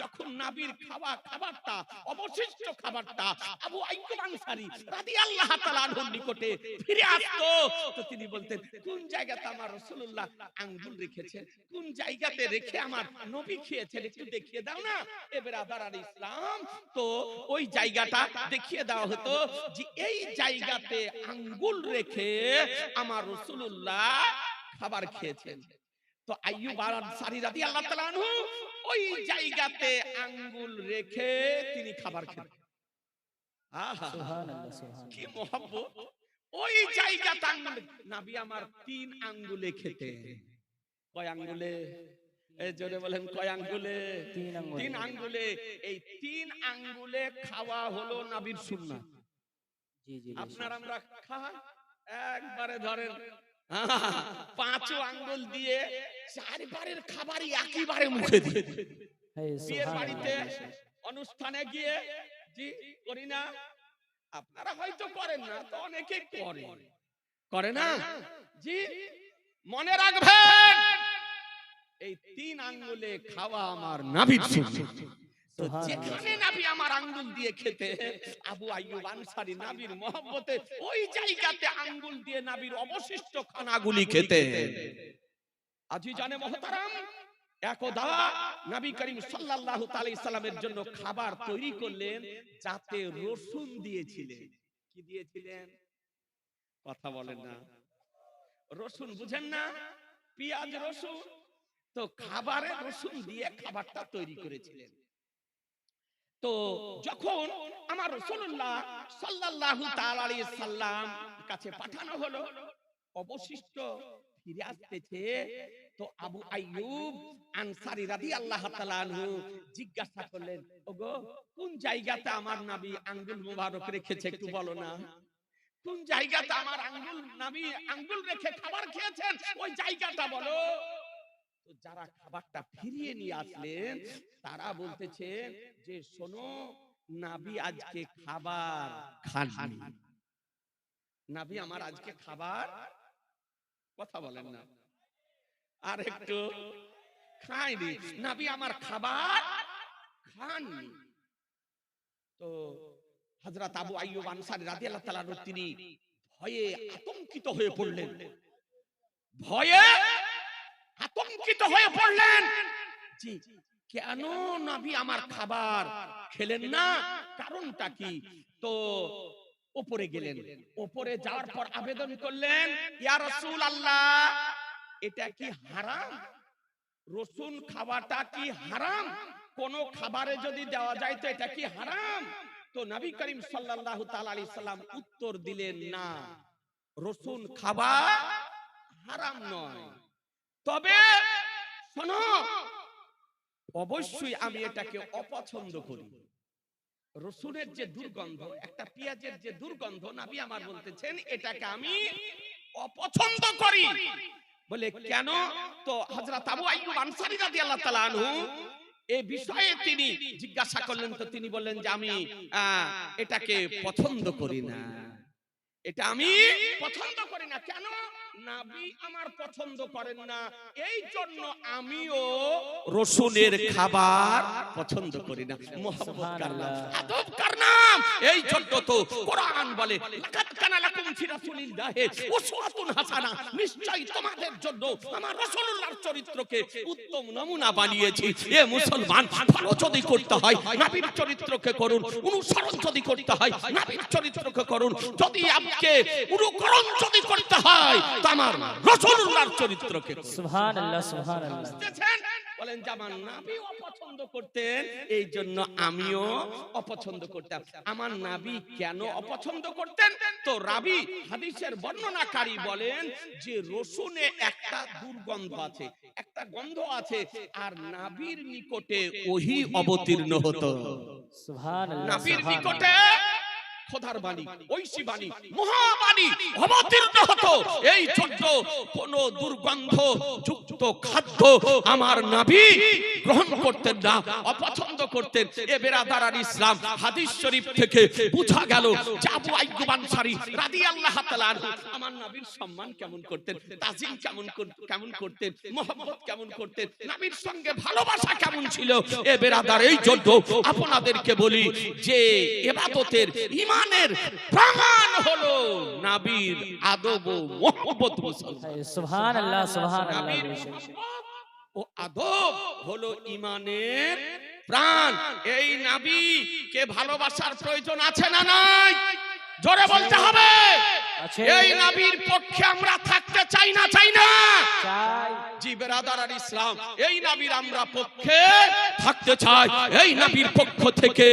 যখন নাবির খাওয়া খাবারটা, অবশিষ্ট খাবারটা আবু আইয়ুব আনসারী রাদিয়াল্লাহু তাআলা আনহুর নিকটে ফিরে আসতো তো তিনি বলতেন, কোন জায়গাতে আমার রাসূলুল্লাহ আঙ্গুল রেখেছেন কোন জায়গাতে রেখে আমার নবী খেয়েছেন? একটু দেখিয়ে দাও না। এ বেরাদার আর ইসলাম, তো ওই জায়গাটা দেখিয়ে দেওয়া হতো যে এই জায়গাতে আঙ্গুল রেখে আমার রাসূলুল্লাহ খাবার খেয়েছেন। তো আইয়ুব আনসারী রাদিয়াল্লাহু তাআলা আনহু ওই জায়গাতে আঙ্গুল রেখে তিনি খাবার খেতেন কি মহব্বত? ওই জায়গাতে আঙ্গুল নাবি আমার তিন আঙ্গুলে খেতে। কয় আঙ্গুলে? এই জোরে বলেন কয় আঙ্গুলে? তিন আঙ্গুলে। এই তিন আঙ্গুলে খাওয়া হলো নাবির জি। আপনার আমরা খাই? একবারে ধরেন পাঁচও আঙ্গুল দিয়ে চারবারের খাবারই একইবারে মুখে দিয়ে বিয়ের বাড়িতে অনুষ্ঠানে গিয়ে জি করি না। আপনারা হয়তো করেন না তো অনেকে করে। করে না? জি মনে রাখবেন এই তিন আঙ্গুলে খাওয়া আমার নাভির তো যেখানে নাবি আমার আঙ্গুল দিয়ে খেতে আবু আইয়ুব আনসারী নাবির মহব্বতে ওই জায়গাতে আঙ্গুল দিয়ে নাবির অবশিষ্ট খানাগুলি খেতে। আজি জানে মহতারাম একদা নবী করিম সাল্লাল্লাহু তাআলা সাল্লামের জন্য খাবার তৈরি করলেন যাতে রসুন দিয়েছিলেন। কি দিয়েছিলেন? কথা বলেন না। রসুন বুঝেন না? পেঁয়াজ রসুন। তো খাবারে রসুন দিয়ে খাবারটা তৈরি করেছিলেন। তো যখন আমার রসুল্লাহ তাআলা সাল্লাম কাছে পাঠানো হলো, অবশিষ্ট ফিরে আসতেছে, তো আবু আইয়ুব আনসারী তাআলা আনহু জিজ্ঞাসা করলেন, ওগো, কোন জায়গাতে আমার নবী আঙ্গুল মোবারক রেখেছে একটু বলো না? কোন জায়গাতে আমার আঙ্গুল নবী আঙ্গুল রেখে খাবার খেয়েছেন? ওই জায়গাটা বলো। তো যারা খাবারটা ফিরিয়ে নিয়ে আসলেন তারা বলতেছেন যে শোনো নাবি আজকে খাবার খাননি। নাবি আমার আজকে খাবার কথা বলেন না। আর একটু খাইনি। নাবি আমার খাবার খাননি। তো হযরত আবু আইয়ুব আনসারী রাদিয়াল্লাহু তাআলা তিনি ভয়ে আতঙ্কিত হয়ে পড়লেন। ভয়ে আতঙ্কিত হয়ে পড়লেন। জি কেন নবী আমার খাবার খেলেন না? কারণটা কি? তো উপরে গেলেন। উপরে যাওয়ার পর আবেদন করলেন, ইয়া রাসূল আল্লাহ এটা কি হারাম? রসুন খাওয়াটা কি হারাম? কোন খাবারে যদি দেওয়া যায় তো এটা কি হারাম? তো নবী করিম সাল্লাল্লাহু তাআলা আলাইহি সাল্লাম উত্তর দিলেন, না, রসুন খাওয়া হারাম নয়। তবে শোনো অবশ্যই আমি এটাকে অপছন্দ করি। রসুনের যে দুর্গন্ধ একটা পেঁয়াজের যে দুর্গন্ধ নাবি আমার বলতেছেন এটাকে আমি অপছন্দ করি। বলে কেন? তো হযরত আবু আইয়ুব আনসারী রাদিয়াল্লাহু তাআলা আনহু এই বিষয়ে তিনি জিজ্ঞাসা করলেন তো তিনি বললেন যে আমি এটাকে পছন্দ করি না। এটা আমি পছন্দ করি না। কেন? নাবি আমার পছন্দ করেন না। এই জন্য আমিও রসুনের খাবার পছন্দ করি না। মোহাম্মদ কার নাম? আদব কার নাম? এই জন্য তো কোরআন বলে লাকাদ লাকুম ফি রাসূলিল্লাহি। উসওয়াতুন হাসানা নিশ্চয়ই তোমাদের জন্য আমার রাসূলুল্লাহর চরিত্রকে উত্তম নমুনা বানিয়েছি। এ মুসলমান ভালো যদি করতে হয় নবীর চরিত্রকে করুন অনুসরণ যদি করতে হয় নবীর চরিত্রকে করুন। যদি আপনি অনুকরণ যদি করতে হয় তো আমার রাসূলুল্লাহর চরিত্রকে সুবহানাল্লাহ সুবহানাল্লাহ। বুঝতেছেন? বলেন আমার নাবি অপছন্দ করতেন এই জন্য আমিও অপছন্দ করতাম। আমার নাবি কেন অপছন্দ করতেন? তো রাবি হাদিসের বর্ণনাকারী বলেন যে রসুনে একটা দুর্গন্ধ আছে একটা গন্ধ আছে আর নাবির নিকটে ওহি অবতীর্ণ হতো। নাবির নিকটে খোদার বাণী ঐশী বাণী মহাবাণী অবতীর্ণ হতো। এই ছোট্ট কোন দুর্গন্ধ যুক্ত খাদ্য আমার নাবি গ্রহণ করতেন না অপছন্দ করতেন। এ বেরাদার আর ইসলাম হাদিস শরীফ থেকে বোঝা গেল যে আবু আইয়ুব আনসারী রাদিয়াল্লাহু তাআলা আমার নবীর সম্মান কেমন করতেন তাজিম কেমন কেমন করতেন মোহাম্মদ কেমন করতেন নবীর সঙ্গে ভালোবাসা কেমন ছিল? এ বেরাদার এই জন্য আপনাদেরকে বলি যে এবাদতের ইমানের প্রাণ হলো নবীর আদব ও মোহাম্মত মুসলমান। সুবহান আল্লাহ ও আদব হলো ইমানের প্রাণ। এই নাবি কে ভালোবাসার প্রয়োজন আছে না নাই? জোরে বলতে হবে। এই নাবির পক্ষে আমরা থাকতে চাই না চাই না? বেরাদার ইসলাম এই নাবির আমরা পক্ষে থাকতে চাই। এই নাবির পক্ষ থেকে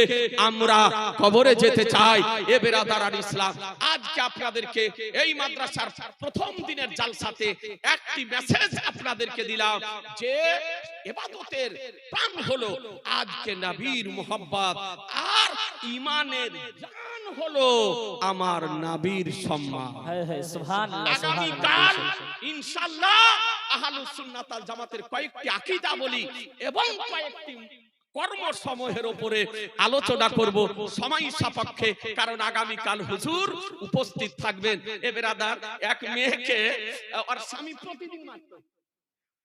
আমরা কবরে যেতে চাই এ বেরাদার ইসলাম আজকে আপনাদেরকে এই মাদ্রাসার প্রথম দিনের জালসাতে একটি মেসেজ আপনাদেরকে দিলাম যে এবাদতের প্রাণ হলো আজকে নবীর মোহাব্বত আর ইমানের জান হলো আমার নবীর সম্মান। আগামীকাল আল্লাহ জামাতের কয়েকটি আকীদা বলি এবং কয়েকটি কর্ম সময়ের উপরে আলোচনা করব সময় সাপেক্ষে কারণ আগামী কাল হুজুর উপস্থিত থাকবেন। এ বেরাদার এক মেয়েকে আহ, ওর স্বামী প্রতিদিন মারত।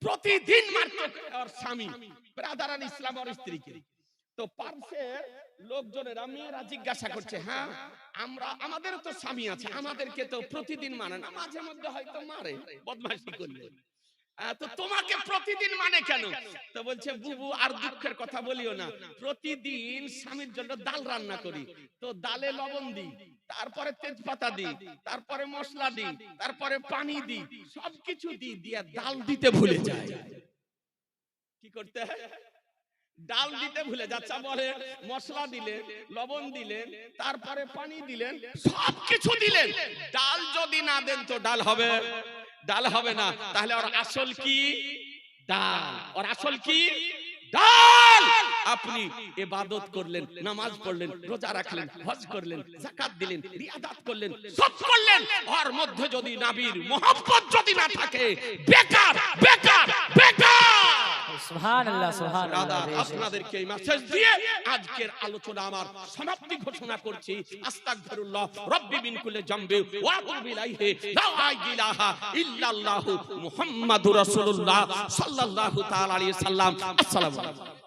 প্রতিদিন মারত ওর স্বামী। ব্রাদারান ইসলাম ওর স্ত্রীকে। তো পার্শ্বের লোকজনেরা মেয়েরা জিজ্ঞাসা করছে হ্যাঁ আমরা আমাদেরও তো স্বামী আছে আমাদেরকে তো প্রতিদিন মানে না মাঝে মধ্যে হয়তো মারে বদমাশি করলে। তো তোমাকে প্রতিদিন মানে কেন? তো বলছে বুবু আর দুঃখের কথা বলিও না। প্রতিদিন স্বামীর জন্য ডাল রান্না করি। তো ডালে লবণ দিই তারপরে তেজপাতা দিই তারপরে মশলা দিই তারপরে পানি দিই সবকিছু দিই দিয়ে ডাল দিতে ভুলে যায়। কি করতে ডাল দিতে ভুলে যাচ্ছা বলে মশলা দিলেন লবণ দিলেন তারপরে পানি দিলেন সবকিছু দিলেন। ডাল যদি না দেন তো ডাল হবে। ডাল হবে না। তাহলে ওর আসল কি? ডাল। ওর আসল কি? ডাল! আপনি ইবাদত করলেন নামাজ পড়লেন রোজা রাখলেন হজ করলেন যাকাত দিলেন রিয়াদাত করলেন সব করলেন। ওর মধ্যে যদি নাবির মোহাম্মত যদি না থাকে বেকার বেকার আপনাদেরকে এই মেসেজ দিয়ে আজকের আলোচনা আমার সমাপ্তি ঘোষণা করছি। আস্তাগফিরুল্লাহ রব্বি মিন কুল্লি জামবি ওয়া আতুবু ইলাইহি। লা ইলাহা ইল্লাল্লাহু মুহাম্মাদুর রাসূলুল্লাহ সাল্লাল্লাহু তাআলা আলাইহি সাল্লাম আসসালামু আলাইকুম।